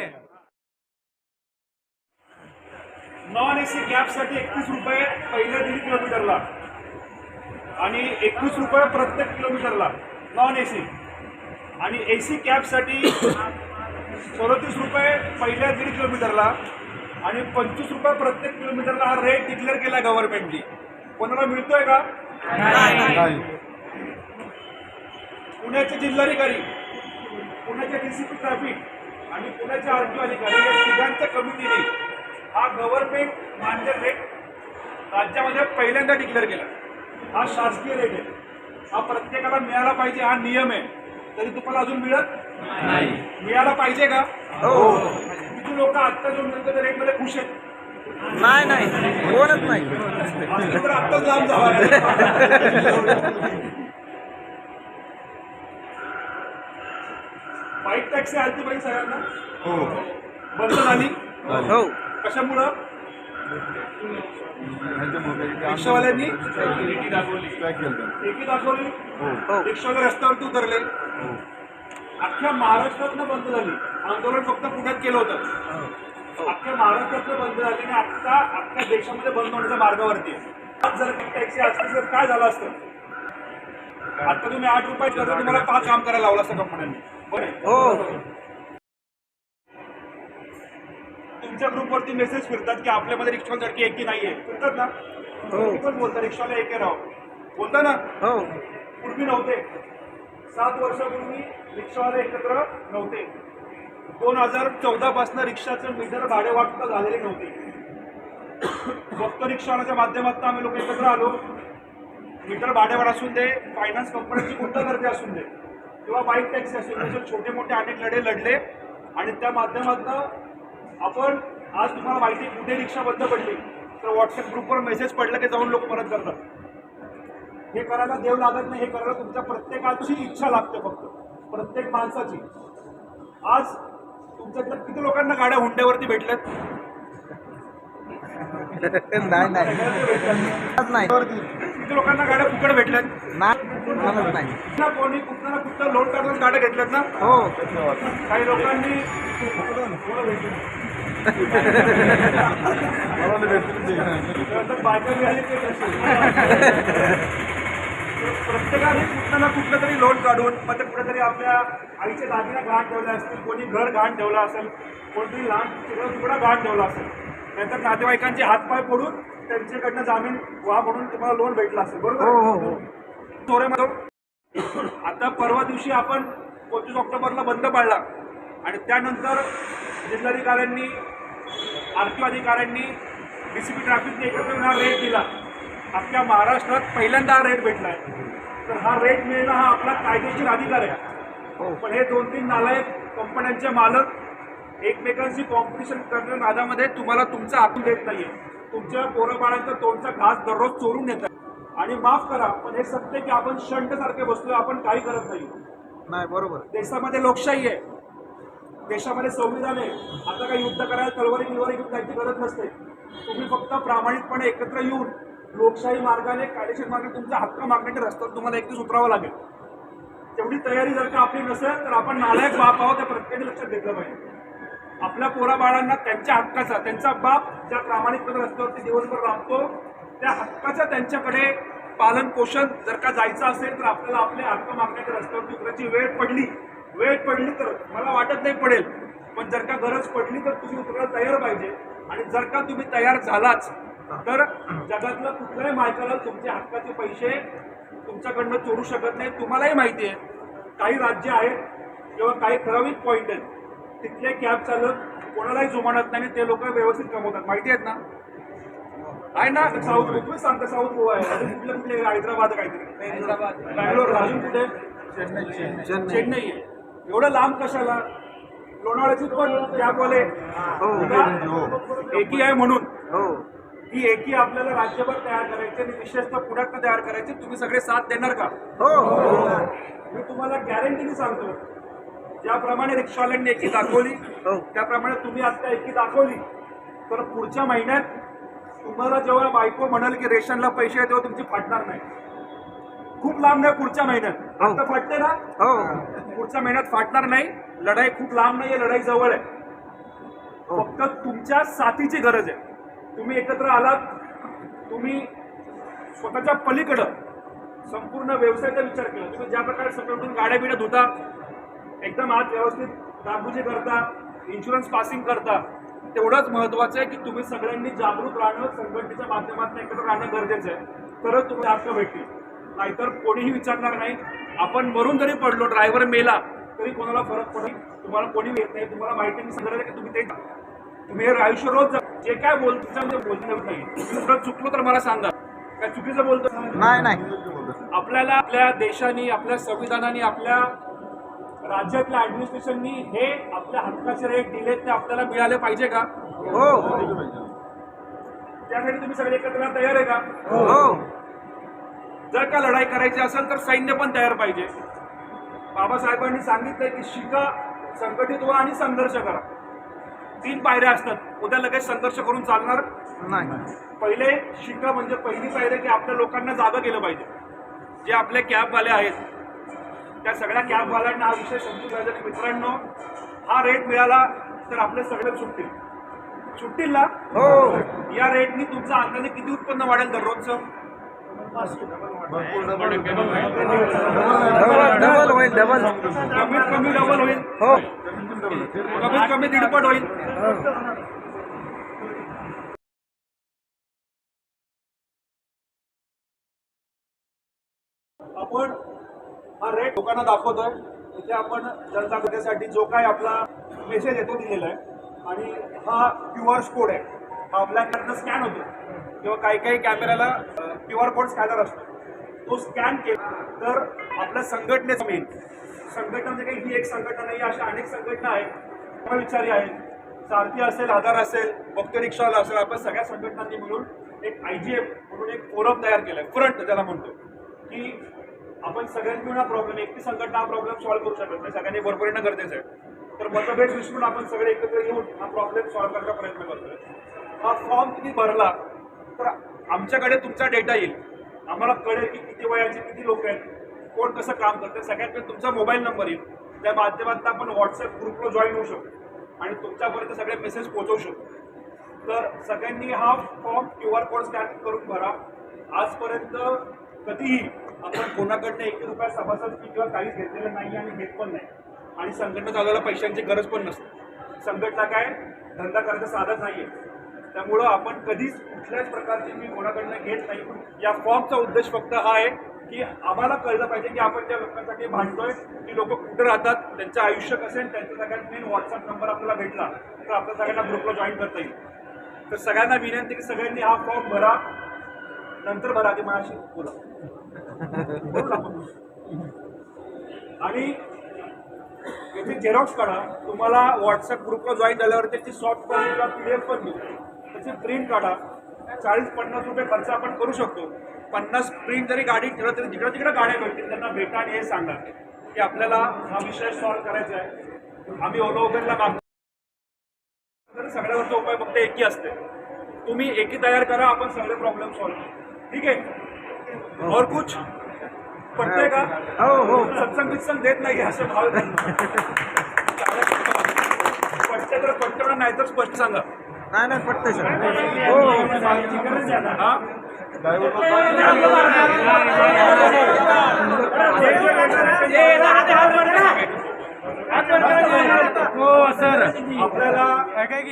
नाहीये non AC कॅबसाठी एकतीस रुपये पहिल्या दीड किलोमीटरला आणि एकवीस रुपये प्रत्येक किलोमीटरला. नॉन एसी आणि एसी कॅबसाठी सदतीस रुपये पहिल्या दीड किलोमीटरला आणि पंचवीस रुपये प्रत्येक किलोमीटरला हा रेट डिक्लेअर केला गव्हर्नमेंटनी कोणाला मिळतोय का? पुण्याचे जिल्हाधिकारी पुण्याचे डीसीपी ट्रॅफिक आणि पुण्याचे आरटीओ अधिकारी या तिघांच्या कमिटीने हा गव्हर्नमेंट मान्य रेट राज्यामध्ये पहिल्यांदा डिक्लेअर केला. हा शासकीय रेट आहे. हा प्रत्येकाला मिळाला पाहिजे हा नियम आहे. तरी तुम्हाला अजून मिळत नाही. मिळाला पाहिजे का? हो. किती लोक आत्ता जो मिळतो त्या रेटमध्ये खुश आहेत? नाही नाही. कोणच नाही. आत्ताच लांब जावा बाईक टॅक्सी आलती पाहिजे सगळ्यांना? हो. बंद झाली? हो. कशामुळं? रिक्षावाल्यांनी? एकी दाखवली. हो. रिक्षावाले रस्त्यावरती उतरले. अख्ख्या महाराष्ट्रातनं बंद झाली. आंदोलन फक्त पुण्यात केलं होतं. अख्ख्या महाराष्ट्रातनं बंद झाली आणि आता अख्ख्या देशामध्ये बंद होण्याच्या मार्गावरती. आज जर टॅक्सी असती तर काय झालं असतं? आता तुम्ही आठ रुपये तुम्हाला पाच काम करायला लावलं असतं कंपन्यांनी. हो. तुमच्या ग्रुपवरती मेसेज फिरतात की आपल्यामध्ये रिक्षावाल्यासारखी एकी नाहीये. फिरतात ना? हो. पण बोलता रिक्षावाला एके राव बोलता ना? हो. पूर्वी नव्हते. सात वर्षापूर्वी रिक्षावाले एकत्र नव्हते. दोन हजार चौदा पासून रिक्षाचं मीटर भाडे वाटप झालेले नव्हते. फक्त रिक्षावाल्याच्या माध्यमातून आम्ही लोक एकत्र आलो. मीटर भाडेवाढ असून दे फायनान्स कंपन्यांची गुंडागर्दी असून दे. किंवा बाईक टॅक्सी असून दे म्हणजे छोटे मोठे अनेक लढे लढले. आणि त्या माध्यमातून आपण आज तुम्हाला माहिती कुठे रिक्षा बंद पडली. तर व्हॉट्सअप ग्रुपवर मेसेज पडला की जाऊन लोक परत करतात. हे करायला देव लागत नाही हे करायला तुमच्या प्रत्येकाची इच्छा लागते फक्त. प्रत्येक माणसाची. आज तुमच्यातल्या किती लोकांना गाड्या हुंड्यावरती भेटल्यात? नाही नाही. लोकांना गाड्या फुकट भेटल्यात. नाही कोणी कुठं ना कुठं लोन काढून गाड्या घेतल्यात ना? हो. काही लोकांनी प्रत्येकाने कुठलं ना कुठलं तरी लोन काढून मग ते कुठेतरी आपल्या आईच्या दागीला घाण ठेवला असतील कोणी घर घाण ठेवला असेल कोणतरी लहान तुकडा तुकडा घाण ठेवला असेल. नंतर नातेवाईकांचे हातपाय फोडून त्यांच्याकडनं जामीन व्हा म्हणून तुम्हाला लोन भेटला असेल हो हो बरोबर हो चोऱ्यामध्ये आता परवा दिवशी आपण पंचवीस ऑक्टोबरला बंद पाडला आणि त्यानंतर जिल्हाधिकाऱ्यांनी आरटीओ अधिकाऱ्यांनी डीसीपी ट्रॅफिकने एकत्र येऊन हा रेट दिला. अख्ख्या महाराष्ट्रात पहिल्यांदा हा रेट भेटलाय. तर हा रेट मिळणं हा आपला कायदेशीर अधिकार आहे. पण हे दोन तीन नालायक कंपन्यांचे मालक एकमेकांशी कॉम्पिटिशन करण्याच्या नादामध्ये तुम्हाला तुमचं हातून देत नाहीये. तुमच्या पोराबाळांचा तोंडचा घास दररोज चोरून नेत आणि माफ करा पण हे सत्य आहे की आपण शंट सारखे बसलोय आपण काही करत नाही. नाही बरोबर. देशामध्ये लोकशाही आहे. देशामध्ये संविधान आहे. आता काही युद्ध करायला तलवारी बिलवारी घेऊन जायची गरज नसते. तुम्ही फक्त प्रामाणिकपणे एकत्र येऊन लोकशाही मार्गाने कायदेशीर मार्गाने तुमचा हक्क मागण्याच्या रस्त्यावर तुम्हाला एक दिवस उतरावं लागेल. तेवढी तयारी जर का आपली नसेल तर आपण नालायक बाप आहोत त्या प्रत्येकाने लक्षात घेतलं पाहिजे. आपल्या पोराबाळांना त्यांच्या हक्काचा त्यांचा बाप ज्या प्रामाणिकपणे रस्त्यावरती दिवसभर राबतो त्या हक्काचा त्यांच्याकडे पालन पोषण जर का जायचं असेल तर आपल्याला आपले हक्क मागण्याच्या रस्त्यावरती उतरायची वेळ पडली. वेळ पडली तर मला वाटत नाही पडेल पण जर का गरज पडली तर तुम्ही उतरायला तयार पाहिजे. आणि जर का तुम्ही तयार झालाच तर जगातलं कुठल्याही मायकाला तुमच्या हक्काचे पैसे तुमच्याकडनं चोरू शकत नाही तुम्हालाही माहिती आहे काही राज्य आहेत किंवा काही ठराविक पॉईंट आहेत. तिथले कॅब चालक कोणालाही जुमानत नाही आणि ते लोक व्यवस्थित कमवतात. माहिती आहेत ना? आहे ना? साऊथ तुम्ही सांगता साऊथ गोवा आहे. अजून कुठले कुठले हैदराबाद काहीतरी. हैदराबाद. बँगलोर अजून कुठे? चेन्नई. चेन्नई. आहे एवढं लांब कशाला? लोणावळ्याची पण कॅबवाले एकी आहे म्हणून. हो. ही एकी आपल्याला राज्यभर तयार करायची आणि विशेषतः पुण्यात तयार करायची. तुम्ही सगळे साथ देणार का? हो. मी तुम्हाला गॅरंटीने सांगतो. ज्याप्रमाणे रिक्षावाल्यांनी एकी दाखवली हो. त्याप्रमाणे तुम्ही आता एकी दाखवली. तर पुढच्या महिन्यात तुम्हाला जेव्हा बायको म्हणाल की रेशनला पैसे आहे तेव्हा तुमची फाटणार नाही. खूप लांब नाही पुढच्या महिन्यात. आता फाटते ना? हो. पुढच्या महिन्यात फाटणार नाही. लढाई खूप लांब नाहीये लढाई जवळ आहे. फक्त तुमच्या साथीची गरज आहे. तुम्ही एकत्र आलात तुम्ही स्वतःच्या पलीकडं संपूर्ण व्यवसायाचा विचार केला. तुम्ही ज्या प्रकारे सगळं गाड्या बिड्या धुता एकदम आत व्यवस्थित डागडुजी करता इन्शुरन्स पासिंग करता. तेवढंच महत्वाचं आहे की तुम्ही सगळ्यांनी जागरूक राहणं संघटनेच्या माध्यमातून एकत्र राहणं गरजेचं आहे. तरच तुम्ही हक्क भेटतील. नाहीतर कोणीही विचारणार नाही. आपण मरून जरी पडलो ड्रायव्हर मेला तरी कोणाला फरक पडेल तुम्हाला कोणी येत नाही. तुम्हाला माहिती नाही. सांगणार की तुम्ही ते तुम्ही हे आयुष्य रोज. जे काय बोलतो बोलणं नाही. तुम्ही चुकलो तर मला सांगा. काय चुकीचं बोलतो नाही नाही. आपल्याला आपल्या देशाने आपल्या संविधानाने आपल्या राज्यातल्या ऍडमिनिस्ट्रेशननी हे आपल्या हक्काचे रेट दिलेत ते आपल्याला मिळाले पाहिजे का? हो. त्यासाठी तुम्ही सगळे एकत्र तयार आहे का? हो. जर का लढाई करायची असेल तर सैन्य पण तयार पाहिजे. बाबासाहेबांनी सांगितलंय की शिका संघटित व्हा आणि संघर्ष करा. तीन पायऱ्या असतात. उद्या लगेच संघर्ष करून चालणार नाही. पहिले शिका म्हणजे पहिली पायरी की आपल्या लोकांना जागं केलं पाहिजे. जे आपले कॅबवाले आहेत त्या सगळ्या कॅबवाल्यांना हा विषय समजून पाहिजे की मित्रांनो हा रेट मिळाला तर आपले सगळे सुटतील. सुटतील ना? हो. या रेटनी तुमचं अंदाजे किती उत्पन्न वाढेल दररोजचं डबल डबल होईल. डबल कमीत कमी डबल होईल. हो. कमीत कमी दीडपट होईल. आपण हा रेट लोकांना दाखवतोय. इथे आपण जनजागृतीसाठी जो काय आपला मेसेज येतो दिलेला आहे. आणि हा क्यू आर कोड आहे. हा आपल्याकडनं स्कॅन होतो. किंवा काही काही कॅमेऱ्याला क्यू आर कोड स्कॅनर असतो. तो स्कॅन केला तर आपल्या संघटनेचं मेन संघटना म्हणजे काही ही एक संघटना नाही अशा अनेक संघटना आहेत. विचारी आहेत सारथी असेल आधार असेल भक्त रिक्षावाला असेल आपण सगळ्या संघटनांनी मिळून एक आय जी एफ म्हणून एक फोरम तयार केलाय. फ्रंट ज्याला म्हणतो की आपण सगळ्यांनी मिळून हा प्रॉब्लेम एकटी संघटना हा प्रॉब्लेम सॉल्व्ह करू शकत नाही. सगळ्यांनी बरोबर येणं गरजेचं आहे. तर मतभेद विसरून आपण सगळे एकत्र येऊन हा प्रॉब्लेम सॉल्व्ह करण्याचा प्रयत्न करतोय. हा फॉर्म तुम्ही भरला तर आमच्याकडे तुमचा डेटा येईल. आम्हाला कळेल की किती वयाचे किती लोक आहेत. कोण कसं काम करते सगळ्यात पहिले तुमचा मोबाईल नंबर येईल. त्या माध्यमातून आपण व्हॉट्सअप ग्रुपला जॉईन होऊ शकतो. आणि तुमच्यापर्यंत सगळे मेसेज पोहोचवू शकतो. तर सगळ्यांनी हा form Q R code scan करून भरा. आजपर्यंत कधीही आपण कोणाकडनं एक रुपया सभासद फी किंवा काहीच घेतलेलं नाही आणि घेत पण नाही. आणि संघटना चालवायला पैशांची गरज पण नसते. संघटना काय? धंदा करायचं साधन आहे त्यामुळं आपण कधीच कुठल्याच प्रकारची मी कोणाकडनं घेत नाही. या फॉर्मचा उद्देश फक्त हा आहे की आम्हाला कळलं पाहिजे की आपण ज्या लोकांसाठी भांडतोय की लोक कुठे राहतात त्यांचं आयुष्य कसं आहे त्यांचा सगळ्यात मेन व्हॉट्सअप नंबर आपल्याला भेटला तर आपल्या सगळ्यांना ग्रुपला जॉईन करता येईल. तर सगळ्यांना विनंती की सगळ्यांनी हा फॉर्म भरा. नंतर भरा की माझ्याशी बोला. आणि याची झेरॉक्स काढा. तुम्हाला व्हॉट्सअप ग्रुपला जॉईन झाल्यावर त्याची सॉफ्ट कॉपी किंवा पी एफ पण देऊ. त्याची प्रिंट काढा. चाळीस पन्नास रुपये खर्च आपण करू शकतो. पन्नास प्रिंट जरी गाडी ठेवलं तरी जिकडं तिकडं गाड्या भेटतील त्यांना भेटा आणि हे सांगा. की आपल्याला हा विषय सॉल्व्ह करायचा आहे. आम्ही ओला उबेरला मागतो सगळ्यावरचा उपाय फक्त एकी असते. तुम्ही एकी तयार करा आपण सगळे प्रॉब्लेम सॉल्व्ह ठीक आहे? और कुछ? पटतंय का? हो हो. सत्संग बित्संग देत नाही असे भाव पटते तर पटतं नाही तर स्पष्ट सांगा. नाही नाही पटतंय सर. हो हा. हो? सर. आपल्याला काय काय